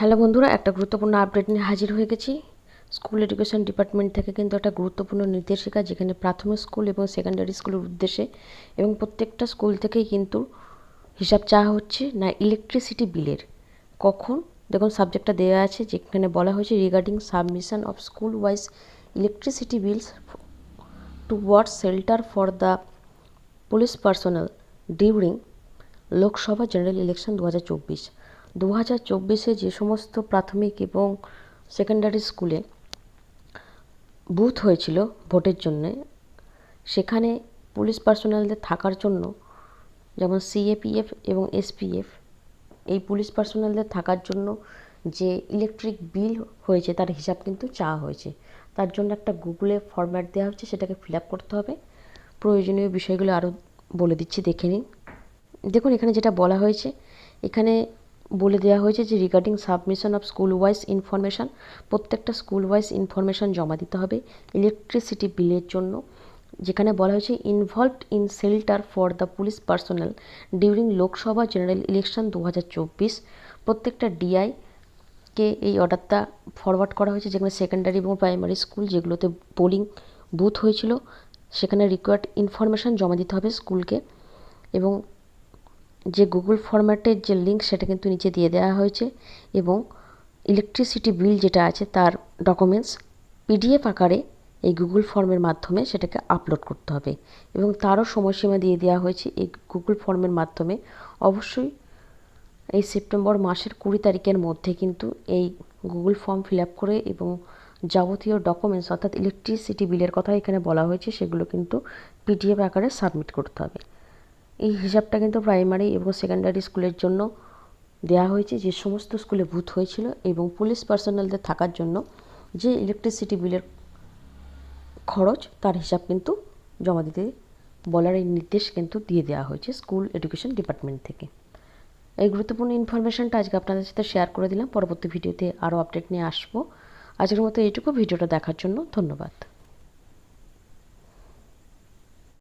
Hello বন্ধুরা, একটা গুরুত্বপূর্ণ আপডেট নিয়ে হাজির হয়ে গেছি। স্কুল এডুকেশন ডিপার্টমেন্ট থেকে কিন্তু একটা গুরুত্বপূর্ণ নির্দেশিকা, যেখানে প্রাথমিক স্কুল এবং সেকেন্ডারি স্কুলের উদ্দেশ্যে এবং প্রত্যেকটা স্কুল থেকেই কিন্তু হিসাব চাওয়া হচ্ছে না ইলেকট্রিসিটি বিলের কখন? দেখুন সাবজেক্টটা দেওয়া আছে, যেখানে বলা হয়েছে regarding submission of school wise electricity bills toward shelter for the police personnel during Lok Sabha general election দু হাজার চব্বিশ। দু হাজার চব্বিশে যে সমস্ত প্রাথমিক এবং সেকেন্ডারি স্কুলে বুথ হয়েছিল ভোটের জন্যে, সেখানে পুলিশ পার্সোনালদের থাকার জন্য যেমন সিএপিএফ এবং এসপিএফ, এই পুলিশ পার্সোনালদের থাকার জন্য যে ইলেকট্রিক বিল হয়েছে তার হিসাব কিন্তু চাওয়া হয়েছে। তার জন্য একটা গুগলে ফরম্যাট দেওয়া হচ্ছে, সেটাকে ফিল আপ করতে হবে। প্রয়োজনীয় বিষয়গুলো আরও বলে দিচ্ছি, দেখে নিন। দেখুন, এখানে যেটা বলা হয়েছে, এখানে বলে দেওয়া হয়েছে যে regarding submission of school wise information প্রত্যেকটা স্কুল ওয়াইজ ইনফরমেশান জমা দিতে হবে ইলেকট্রিসিটি বিলের জন্য। যেখানে বলা হয়েছে involved in shelter for the police personnel during Lok Sabha general election দু হাজার চব্বিশ। প্রত্যেকটা ডিআই কে এই অর্ডারটা ফরওয়ার্ড করা হয়েছে, যেখানে সেকেন্ডারি এবং প্রাইমারি স্কুল যেগুলোতে পোলিং বুথ হয়েছিল, সেখানে রিকোয়ার্ড ইনফরমেশান জমা দিতে হবে স্কুলকে এবং যে গুগল ফরম্যাটের যে লিঙ্ক সেটা কিন্তু নিচে দিয়ে দেওয়া হয়েছে এবং ইলেকট্রিসিটি বিল যেটা আছে তার ডকুমেন্টস পিডিএফ আকারে এই গুগল ফর্মের মাধ্যমে সেটাকে আপলোড করতে হবে এবং তারও সময়সীমা দিয়ে দেওয়া হয়েছে এই গুগল ফর্মের মাধ্যমে। অবশ্যই এই সেপ্টেম্বর মাসের কুড়ি তারিখের মধ্যে কিন্তু এই গুগল ফর্ম ফিল আপ করে এবং যাবতীয় ডকুমেন্টস অর্থাৎ ইলেকট্রিসিটি বিলের কথা এখানে বলা হয়েছে সেগুলো কিন্তু পিডিএফ আকারে সাবমিট করতে হবে। এই হিসাবটা কিন্তু প্রাইমারি এবং সেকেন্ডারি স্কুলের জন্য দেওয়া হয়েছে। যে সমস্ত স্কুলে বুথ হয়েছিল এবং পুলিশ পার্সোনালদের থাকার জন্য যে ইলেকট্রিসিটি বিলের খরচ, তার হিসাব কিন্তু জমা দিতে বলার এই নির্দেশ কিন্তু দিয়ে দেওয়া হয়েছে স্কুল এডুকেশন ডিপার্টমেন্ট থেকে। এই গুরুত্বপূর্ণ ইনফরমেশানটা আজকে আপনাদের সাথে শেয়ার করে দিলাম। পরবর্তী ভিডিওতে আরও আপডেট নিয়ে আসব। আজকের মতো এইটুকু। ভিডিওটা দেখার জন্য ধন্যবাদ।